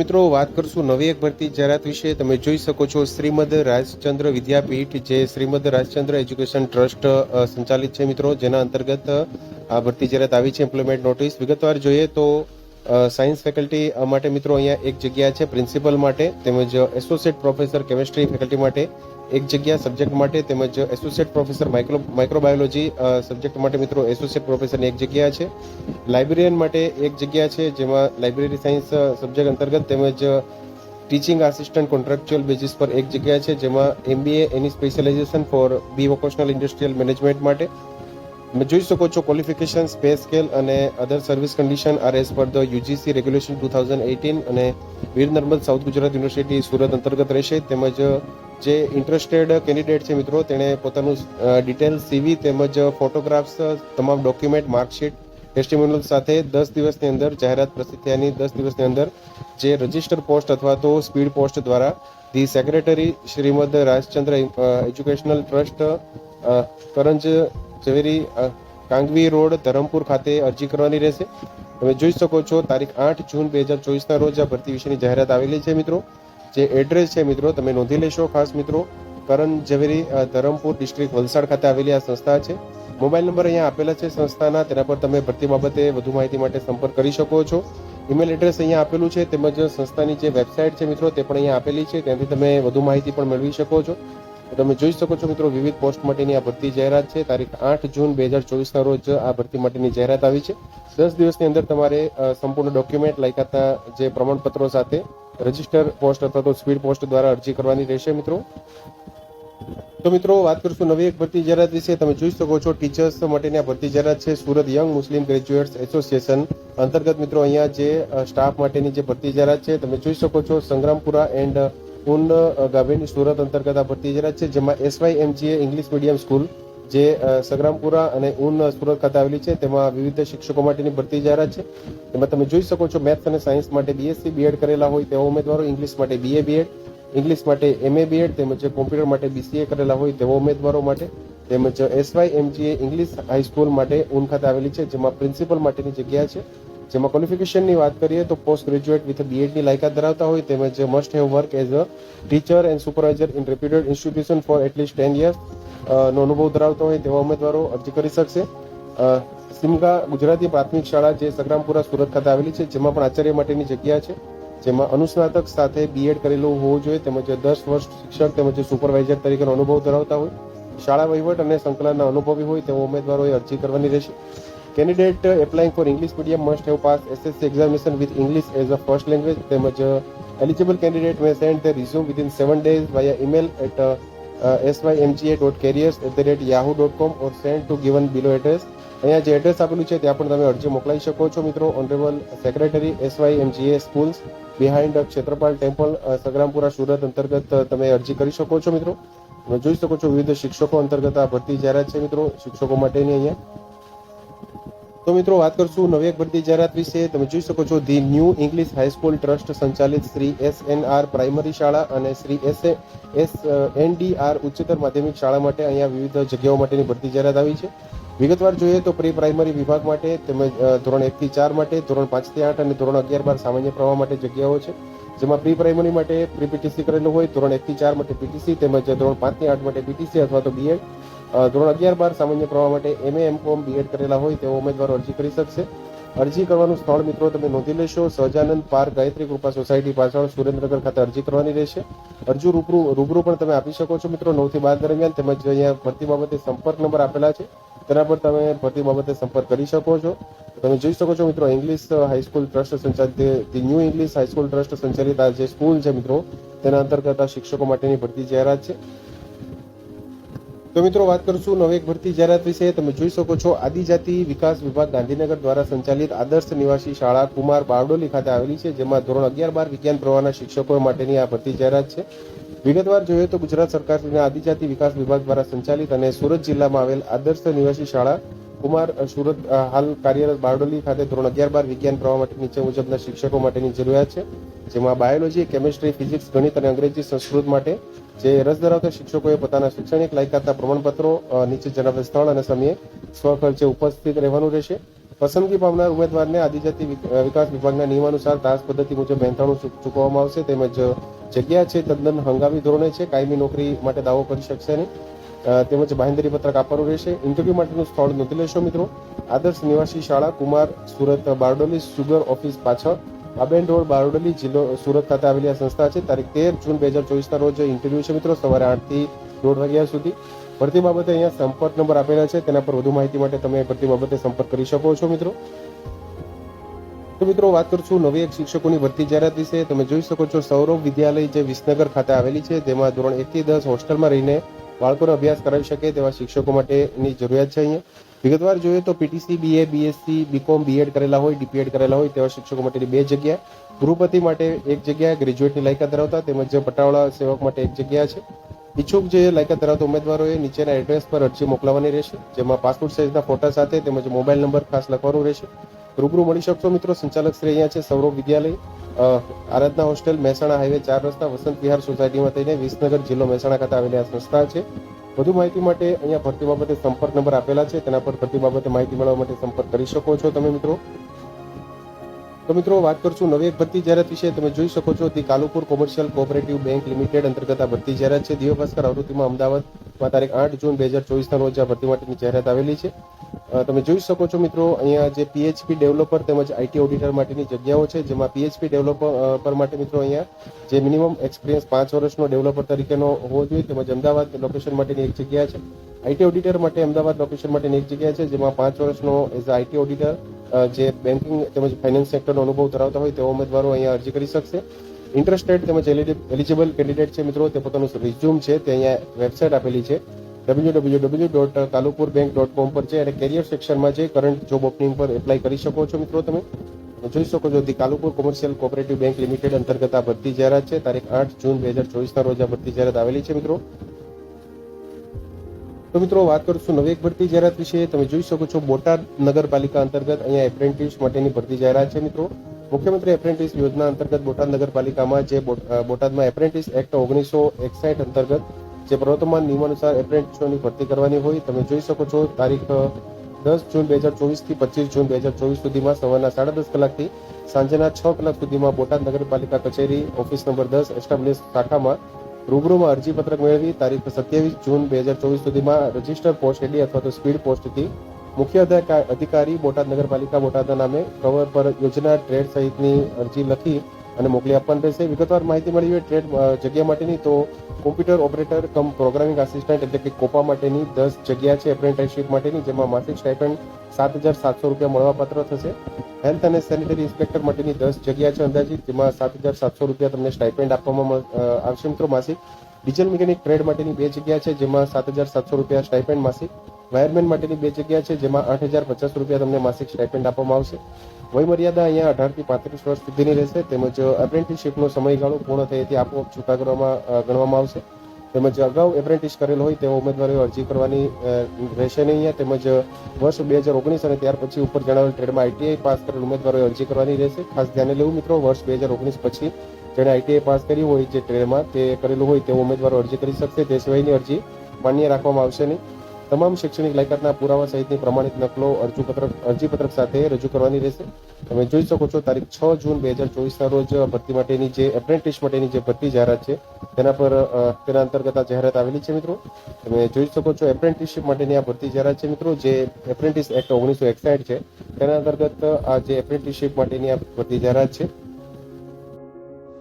મિત્રો, વાત કરશું નવી એક ભરતી જાહેરાત વિશે. તમે જોઈ શકો છો શ્રીમદ રાજચંદ્ર વિદ્યાપીઠ, જે શ્રીમદ રાજચંદ્ર એજ્યુકેશન ટ્રસ્ટ સંચાલિત છે મિત્રો, જેના અંતર્ગત આ ભરતી જાહેરાત આવી છે એમ્પ્લોયમેન્ટ નોટિસ વિગતવાર જોઈએ તો સાયન્સ ફેકલ્ટી માટે મિત્રો અહીંયા એક જગ્યા છે પ્રિન્સિપલ માટે, તેમજ એસોસિએટ પ્રોફેસર કેમેસ્ટ્રી ફેકલ્ટી માટે, એક જગ્યા સબ્જેક્ટ માટે, તેમજ associate professor micro microbiology subject માટે મિત્રો એસોસિએટ પ્રોફેસરની એક જગ્યા છે. લાઇબ્રેરિયન માટે એક જગ્યા છે જેમાં લાઇબ્રેરી સાયન્સ સબ્જેક્ટ અંતર્ગત તેમજ ટીચિંગ આસિસ્ટન્ટ કોન્ટ્રાક્ચ્યુઅલ બેઝિસ પર એક જગ્યા છે જેમાં MBA any specialisation for B vocational industrial management માટે. તમે જોઈ શકો છો ક્વોલિફિકેશન, પે સ્કેલ અને other service condition are as per the UGC regulation two thousand eighteen અને વીર નર્મદ સાઉથ ગુજરાત યુનિવર્સિટી સુરત અંતર્ગત રહેશે. તેમજ જે ઇન્ટરેસ્ટેડ કેન્ડિડેટ છે મિત્રો, તેણે પોતાનું ડિટેલ સીવી તેમજ ફોટોગ્રાફ્સ, તમામ ડોક્યુમેન્ટ, માર્કશીટ ટેસ્ટિમોનિયલ સાથે દસ દિવસની અંદર જાહેરાત પ્રસિદ્ધ થયાની દસ દિવસની અંદર જે રજિસ્ટર પોસ્ટ અથવા તો સ્પીડ પોસ્ટ દ્વારા the secretary Shrimad Rajchandra Educational Trust Karanj Zaveri Kangvi Road, Dharampur ખાતે અરજી કરવાની રહેશે. તમે જોઈ શકો છો, તારીખ આઠ જૂન બે હજાર ચોવીસના રોજ આ ભરતી વિશેની જાહેરાત આવેલી છે મિત્રો. જે એડ્રેસ છે મિત્રો, તમે નોંધી લેશો. ખાસ મિત્રો કરણ ઝવેરી ધરમપુર ડિસ્ટ્રિક્ટ વલસાડ ખાતે આવેલી આ સંસ્થા છે. મોબાઈલ નંબર અહીંયા આપેલા છે સંસ્થાના, તેના પર તમે ભરતી બાબતે વધુ માહિતી માટે સંપર્ક કરી શકો છો. ઈમેલ એડ્રેસ અહીંયા આપેલું છે, તેમજ સંસ્થાની જે વેબસાઇટ છે મિત્રો, તે પણ અહીંયા આપેલી છે, ત્યાંથી તમે વધુ માહિતી પણ મેળવી શકો છો. તમે જોઈ શકો છો મિત્રો, વિવિધ પોસ્ટ માટેની આ ભરતી જાહેરાત છે. તારીખ આઠ જૂન બે હજાર ચોવીસના રોજ આ ભરતી માટેની જાહેરાત આવી છે. દસ દિવસની અંદર તમારે સંપૂર્ણ ડોક્યુમેન્ટ લાયકાતના જે પ્રમાણપત્રો સાથે રજિસ્ટર પોસ્ટ અથવા તો સ્પીડ પોસ્ટ દ્વારા અરજી કરવાની રહેશે મિત્રો. તો મિત્રો, વાત કરશું નવી એક ભરતી જાહેરાત વિશે. તમે જોઈ શકો છો ટીચર્સ માટેની આ ભરતી જાહેરાત છે. Surat Young Muslim Graduates Association અંતર્ગત મિત્રો, અહીંયા જે સ્ટાફ માટેની જે ભરતી જાહેરાત છે, તમે જોઈ શકો છો, સંગ્રામપુરા એન્ડ ઉન ગાભેની સુરત અંતર્ગત આ ભરતી જાહેરાત છે, જેમાં SY MGA English medium school જે સંગ્રામપુરા અને ઉન સુરત ખાતે આવેલી છે. તેમાં વિવિધ શિક્ષકો માટેની ભરતી જાહેરાત છે. તેમાં તમે જોઈ શકો છો મેથ્સ અને સાયન્સ માટે બીએસસી બીએડ કરેલા હોય તેવા ઉમેદવારો ઇંગ્લિશ માટે બીએ બીએડ ઇંગ્લિશ માટે એમએ બીએડ તેમજ કોમ્પ્યુટર માટે બીસીએ કરેલા હોય તેવા ઉમેદવારો માટે તેમજ એસવાય એમજીએ ઇંગ્લિશ હાઈસ્કૂલ માટે ઊન ખાતે આવેલી છે, જેમાં પ્રિન્સિપલ માટેની જગ્યા છે. જેમાં ક્વોલિફિકેશનની વાત કરીએ તો પોસ્ટ ગ્રેજ્યુએટ વિથ બીએડની લાયકાત ધરાવતા હોય તેમજ must have work as a teacher and supervisor in reputed institution for at least ten years નો અનુભવ ધરાવતા હોય તેવા ઉમેદવારો અરજી કરી શકશે. સિમગા ગુજરાતી પ્રાથમિક શાળા જે સંગ્રામપુરા સુરત ખાતે આવેલી છે, જેમાં પણ આચાર્ય માટેની જગ્યા છે. જેમાં અનુસ્નાતક સાથે બીએડ કરેલું હોવું જોઈએ, તેમજ દસ વર્ષ શિક્ષક તેમજ સુપરવાઇઝર તરીકેનો અનુભવ ધરાવતા હોય. શાળા વહીવટ અને સંકલનના અનુભવી હોય તેવા ઉમેદવારોએ અરજી કરવાની રહેશે. Candidate applying for English medium must have pass SSC examination with English as a first language તેમજ eligible candidate may send the resume within seven days by email at SYMGA dot careers at the rate Yahoo dot com or send to given below address અહીંયા જે address આપેલું છે, ત્યાં પણ તમે અરજી મોકલાવી શકો છો મિત્રો. Honourable secretary SY MGA schools behind Kshetrapal temple Sangrampura, Surat અંતર્ગત તમે અરજી કરી શકો છો મિત્રો. તમે જોઈ શકો છો વિવિધ શિક્ષકો અંતર્ગત આ ભરતી જાહેરાત છે મિત્રો, શિક્ષકો માટેની અહીંયા. તો મિત્રો વાત કરશું નવી ભરતી જાહેરાત વિશે. તમે જોઈ શકો છો the New English high school trust સંચાલિત Shri S N R primary શાળા અને Shri S S N D R ઉચ્ચતર માધ્યમિક શાળા માટે અહીંયા વિવિધ જગ્યાઓ માટેની ભરતી જાહેરાત આવી છે. વિગતવાર જોઈએ તો પ્રી પ્રાઇમરી વિભાગ માટે તેમજ ધોરણ એક થી ચાર માટે, ધોરણ પાંચથી આઠ અને ધોરણ અગિયાર બાર સામાન્ય પ્રવાહ માટે જગ્યાઓ છે. જેમાં પ્રી પ્રાઇમરી માટે પ્રી પીટીસી કરેલું હોય, ધોરણ એક થી ચાર માટે પીટીસી, તેમજ ધોરણ પાંચથી આઠ માટે પીટીસી અથવા તો બીએડ ધોરણ અગિયાર બાર સામાન્ય પ્રવાહ માટે એમએ, એમ કોમ બીએડ કરેલા હોય તેઓ ઉમેદવારો અરજી કરી શકશે. અરજી કરવાનું સ્થળ મિત્રો તમે નોંધી લેશો. સહજાનંદ પાર્ક ગાયત્રી કૃપા સોસાયટી પાછળ સુરેન્દ્રનગર ખાતે અરજી કરવાની રહેશે. અરજી રૂબરૂ રૂબરૂ પણ તમે આપી શકો છો મિત્રો. નવથી બાર દરમિયાન તેમજ અહીંયા ભરતી બાબતે સંપર્ક નંબર આપેલા છે. તેના પર તમે ભરતી બાબતે સંપર્ક કરી શકો છો. તમે જોઈ શકો છો મિત્રો ઇંગ્લિશ હાઈસ્કૂલ ટ્રસ્ટ સંચાલિત the New English high school trust સંચાલિત આ જે સ્કૂલ છે મિત્રો, તેના અંતર્ગત આ શિક્ષકો માટેની ભરતી જાહેરાત છે. તો મિત્રો વાત કરશું નવી એક ભરતી જાહેરાત વિશે. તમે જોઈ શકો છો આદિજાતિ વિકાસ વિભાગ ગાંધીનગર દ્વારા સંચાલિત આદર્શ નિવાસી શાળા કુમાર બારડોલી ખાતે આવેલી છે, જેમાં ધોરણ અગિયાર બાર વિજ્ઞાન પ્રવાહના શિક્ષકો માટેની આ ભરતી જાહેરાત છે. વિગતવાર જોઈએ તો ગુજરાત સરકારના આદિજાતિ વિકાસ વિભાગ દ્વારા સંચાલિત અને સુરત જિલ્લામાં આવેલ આદર્શ નિવાસી શાળા કુમાર સુરત હાલ કાર્યરત બારડોલી ખાતે ધોરણ અગિયાર બાર વિજ્ઞાન પ્રવાહ માટે નીચે મુજબના શિક્ષકો માટેની જરૂરિયાત છે. જેમાં બાયોલોજી, કેમિસ્ટ્રી, ફિઝિક્સ, ગણિત અને અંગ્રેજી સંસ્કૃત માટે જે રસ ધરાવતા શિક્ષકોએ પોતાના શૈક્ષણિક લાયકાતના પ્રમાણપત્રો નીચે જણાવેલ સ્થળ અને સમયે સ્વખર્ચે ઉપસ્થિત રહેવાનું રહેશે. પસંદગી પામનાર ઉમેદવારને આદિજાતિ વિકાસ વિભાગના નિયમાનુસાર તાસ પદ્ધતિ મુજબ મહેનતાણું ચૂકવવામાં આવશે. તેમજ જગ્યા છે, તદ્દન હંગામી ધોરણે છે. કાયમી નોકરી માટે દાવો કરી શકશે નહીં. તેમજ બાહેંધરી પત્રક આપવાનું રહેશે. ઇન્ટરવ્યુ માટેનું સ્થળ નોંધી લેશો મિત્રો. આદર્શ નિવાસી શાળા, કુમાર સુરત બારડોલી, સુગર ઓફિસ પાછળ. બાબેન રોડ બારડોલી જિલ્લો સુરત ખાતે આવેલી આ સંસ્થા છે. તારીખ તેર જૂન બે હજાર ચોવીસના રોજ ઇન્ટરવ્યુ છે મિત્રો, સવારે આઠથી દોઢ વાગ્યા સુધી. ભરતી બાબતે અહીંયા સંપર્ક નંબર આપેલા છે. તેના પર વધુ માહિતી માટે તમે ભરતી બાબતે સંપર્ક કરી શકો છો મિત્રો. તો મિત્રો, વાત કરશું નવી એક શિક્ષકોની ભરતી જાહેરાત વિશે. તમે જોઈ શકો છો સૌરભ વિદ્યાલય જે વિસનગર ખાતે આવેલી છે, તેમાં ધોરણ એક થી દસ હોસ્ટેલમાં રહીને બાળકોનો અભ્યાસ કરાવી શકે તેવા શિક્ષકો માટેની જરૂરિયાત છે અહીંયા. વિગતવાર જોઈએ તો PTC BA BSc BCom BEd કરેલા હોય ડીપીએડ કરેલા હોય તેવા શિક્ષકો માટેની બે જગ્યા. ગૃહપતિ માટે એક જગ્યા ગ્રેજ્યુએટની લાયકાત ધરાવતા તેમજ પટાવાળા સેવક માટે એક જગ્યા છે. ઈચ્છુક જે લાયકાત ધરાવતા ઉમેદવારોએ નીચેના એડ્રેસ પર અરજી મોકલવાની રહેશે, જેમાં પાસપોર્ટ સાઇઝના ફોટા સાથે તેમજ મોબાઈલ નંબર ખાસ લખવાનો રહેશે. રૂબરૂ મળી શકશો મિત્રો. સંચાલક શ્રી અહીંયા છે, સૌરભ વિદ્યાલય. આરાધના હોસ્ટેલ, મહેસાણા હાઈવે ચાર રસ્તા, વસંત વિહાર સોસાયટીમાં થઈને વિસનગર જિલ્લો મહેસાણા ખાતે આવેલી આ સંસ્થા છે. વધુ માહિતી માટે અહીંયા ભરતી બાબતે સંપર્ક નંબર આપેલા છે. તેના પર ભરતી બાબતે માહિતી મેળવવા માટે સંપર્ક કરી શકો છો તમે મિત્રો. તો મિત્રો, વાત કરશું નવી એક ભરતી જાહેરાત વિશે. તમે જોઈ શકો છો the Kalupur Commercial Cooperative Bank Limited અંતર્ગત આ ભરતી જાહેરાત છે. દિવ્ય ભાસ્કર આવૃત્તિમાં અમદાવાદમાં તારીખ આઠ જૂન બે હજાર ચોવીસના રોજ આ ભરતી માટેની જાહેરાત આવેલી છે. તમે જોઈ શકો છો મિત્રો, અહીંયા જે પીએચપી ડેવલપર તેમજ આઈટી ઓડિટર માટેની જગ્યાઓ છે, જેમાં પીએચપી ડેવલપર માટે મિત્રો અહીંયા જે મિનિમમ એક્સપિરિયન્સ પાંચ વર્ષનો ડેવલપર તરીકેનો હોવો જોઈએ, તેમજ અમદાવાદ લોકેશન માટેની એક જગ્યા છે. આઈટી ઓડિટર માટે અમદાવાદ લોકેશન માટેની એક જગ્યા છે, જેમાં પાંચ વર્ષનો એઝ આઈટી ઓડિટર જે બેન્કિંગ તેમજ ફાઇનાન્સ સેક્ટરનો અનુભવ ધરાવતા હોય તેવા ઉમેદવારો અહીંયા અરજી કરી શકશે. ઇન્ટરેસ્ટેડ તેમજ એલિજિબલ કેન્ડિડેટ છે મિત્રો, તે પોતાનું રિઝ્યુમ છે, તે અહીંયા વેબસાઇટ આપેલી છે. W W W dot Kalupur bank dot com પર છે અને કેરિયર સેક્શનમાં છે. કરંટ જોબ ઓપનિંગ પર એપ્લાય કરી શકો છો મિત્રો તમે. જોઈ શકો છો Kalupur Commercial Cooperative Bank Limited અંતર્ગત આ ભરતી જાહેરાત છે. તારીખ આઠ જૂન બે હજાર ચોવીસના રોજ આ ભરતી જાહેરાત આવેલી છે મિત્રો. તો મિત્રો વાત કરશું નવી એક ભરતી જાહેરાત વિશે. તમે જોઈ શકો છો બોટાદ નગરપાલિકા અંતર્ગત અહીંયા એપ્રેન્ટિસ માટેની ભરતી જાહેરાત છે મિત્રો. મુખ્યમંત્રી એપ્રેન્ટિસ યોજના અંતર્ગત બોટાદ નગરપાલિકામાં જે બોટાદમાં એપ્રેન્ટિસ એક્ટ ઓગણીસો એકસાઠ અંતર્ગત જે પ્રવર્તમાન નિયમાનુસાર એપ્રેન્ટિસોની ભરતી કરવાની હોય, તમે જોઈ શકો છો, તારીખ દસ જૂન બે હજાર ચોવીસથી પચીસ જૂન બે હજાર ચોવીસ સુધીમાં સવારના સાડા દસ કલાકથી સાંજના છ કલાક સુધીમાં બોટાદ નગરપાલિકા કચેરી, ઓફિસ નંબર દસ એસ્ટાબ્લિશ શાખામાં રૂબરૂમાં અરજીપત્રક મેળવી તારીખ સત્યાવીસ જૂન બે હજાર ચોવીસ સુધીમાં રજિસ્ટર પોસ્ટ એડી અથવા તો સ્પીડ પોસ્ટથી મુખ્ય અધિકા- અધિકારી, બોટાદ નગરપાલિકા બોટાદના નામે કવર પર યોજના ટ્રેડ સહિતની અરજી લખી અને મોકલી આપવાની રહેશે. વિગતવાર માહિતી મળી હોય ટ્રેડ જગ્યા માટેની, તો computer operator cum programming assistant એટલે કે કોપા માટેની દસ જગ્યા છે એપ્રેન્ટિસશીપ માટેની, જેમાં માસિક સ્ટાઇપેન્ડ સાત હજાર સાતસો રૂપિયા મળવાપાત્ર થશે. હેલ્થ અને સેનિટરી ઇન્સ્પેક્ટર માટેની દસ જગ્યા છે અંદાજિત, જેમાં સાત હજાર સાતસો રૂપિયા તમને સ્ટાઇપેન્ડ આપવામાં આવશે. મિત્રો, માસિક ડીઝલ મિકેનિક ટ્રેડ માટેની બે જગ્યા છે, જેમાં સાત હજાર સાતસો રૂપિયા સ્ટાઇપેન્ડ માસિક વાયરમેન માટેની બે જગ્યા છે, જેમાં આઠ હજાર પચાસ રૂપિયા તમને માસિક સ્ટાઇપેન્ડ આપવામાં આવશે. વય મર્યાદા અહીંયા અઢારથી પાંત્રીસ વર્ષ સુધીની રહેશે. તેમજ એપ્રેન્ટિસશીપનો સમયગાળો પૂર્ણ થયેથી આપોઆપ છૂટા કરવામાં ગણવામાં આવશે. તેમજ અગાઉ એપ્રેન્ટિસ કરેલ હોય તેવા ઉમેદવારોએ અરજી કરવાની રહેશે નહીં અહીંયા. તેમજ વર્ષ બે હજાર ઓગણીસ અને ત્યાર પછી ઉપર જણાવેલ ટ્રેડમાં આઈટીઆઈ પાસ કરેલ ઉમેદવારોએ અરજી કરવાની રહેશે. ખાસ ધ્યાને લેવું મિત્રો, વર્ષ બે હજાર ઓગણીસ પછી જેણે આઈટીઆઈ પાસ કર્યું હોય જે ટ્રેડમાં તે કરેલું હોય તેવો ઉમેદવારો અરજી કરી શકશે. તે સિવાયની અરજી માન્ય રાખવામાં આવશે નહીં. તમામ શૈક્ષણિક લાયકાતના પુરાવા સહિતની પ્રમાણિત નકલો, અરજીપત્રક અરજીપત્રક અરજી પત્રક સાથે રજૂ કરવાની રહેશે. તમે જોઈ શકો છો, તારીખ છ જૂન બે હજાર ચોવીસના રોજ ભરતી માટેની જે એપ્રેન્ટિસ માટેની જે ભરતી જાહેરાત છે, તેના પર તેના અંતર્ગત આ જાહેરાત આવેલી છે મિત્રો. તમે જોઈ શકો છો એપ્રેન્ટિસશીપ માટેની આ ભરતી જાહેરાત છે મિત્રો, જે એપ્રેન્ટિસ એક્ટ ઓગણીસો એકસાઠ છે. તેના અંતર્ગત આ જે એપ્રેન્ટિસશીપ માટેની આ ભરતી જાહેરાત છે